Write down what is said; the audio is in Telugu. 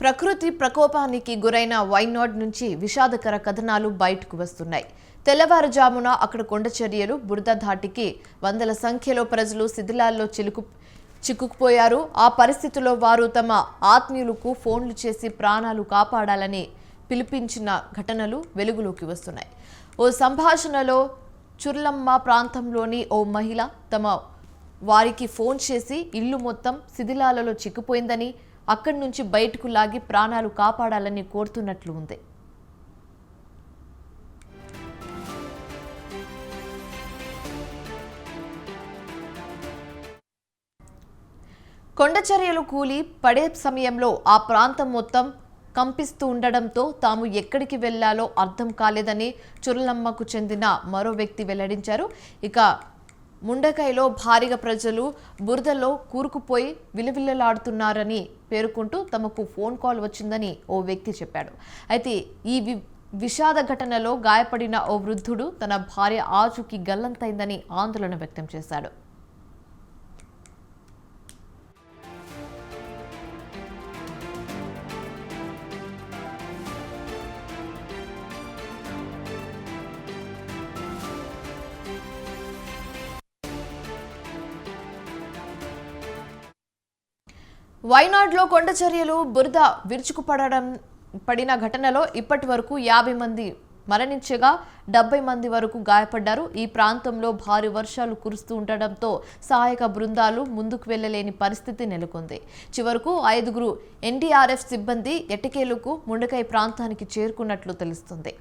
ప్రకృతి ప్రకోపానికి గురైన వైనాడ్ నుంచి విషాదకర కథనాలు బయటకు వస్తున్నాయి. తెల్లవారుజామున అక్కడ కొండ చర్యలు బురద ధాటికి వందల సంఖ్యలో ప్రజలు శిథిలాల్లో చిలుకు చిక్కుకుపోయారు. ఆ పరిస్థితిలో వారు తమ ఆత్మీయులకు ఫోన్లు చేసి ప్రాణాలు కాపాడాలని పిలిపించిన ఘటనలు వెలుగులోకి వస్తున్నాయి. ఓ సంభాషణలో చుర్లమ్మ ప్రాంతంలోని ఓ మహిళ తమ వారికి ఫోన్ చేసి ఇల్లు మొత్తం శిథిలాలలో చిక్కుపోయిందని అక్కడి నుంచి బయటకు లాగి ప్రాణాలు కాపాడాలని కోరుతున్నట్లు ఉంది. కొండచర్యలు కూలి పడే సమయంలో ఆ ప్రాంతం మొత్తం కంపిస్తూ ఉండడంతో తాము ఎక్కడికి వెళ్ళాలో అర్థం కాలేదని చురలమ్మకు చెందిన మరో వ్యక్తి వెల్లడించారు. ఇక ముండకైలో భారీగా ప్రజలు బురదలో కూరుకుపోయి విలవిల్లలాడుతున్నారని పేర్కొంటూ తమకు ఫోన్ కాల్ వచ్చిందని ఓ వ్యక్తి చెప్పాడు. అయితే ఈ వి విషాద ఘటనలో గాయపడిన ఓ వృద్ధుడు తన భార్య ఆచూకీ గల్లంతైందని ఆందోళన వ్యక్తం చేశాడు. వైనాడ్లో కొండ చర్యలు బురద విరుచుకుపడడం పడిన ఘటనలో ఇప్పటి వరకు యాభై మంది మరణించగా డెబ్బై మంది వరకు గాయపడ్డారు. ఈ ప్రాంతంలో భారీ వర్షాలు కురుస్తూ ఉండడంతో సహాయక బృందాలు ముందుకు వెళ్ళలేని పరిస్థితి నెలకొంది. చివరకు ఐదుగురు ఎన్డీఆర్ఎఫ్ సిబ్బంది ఎట్టకేలకు ముండకై ప్రాంతానికి చేరుకున్నట్లు తెలుస్తుంది.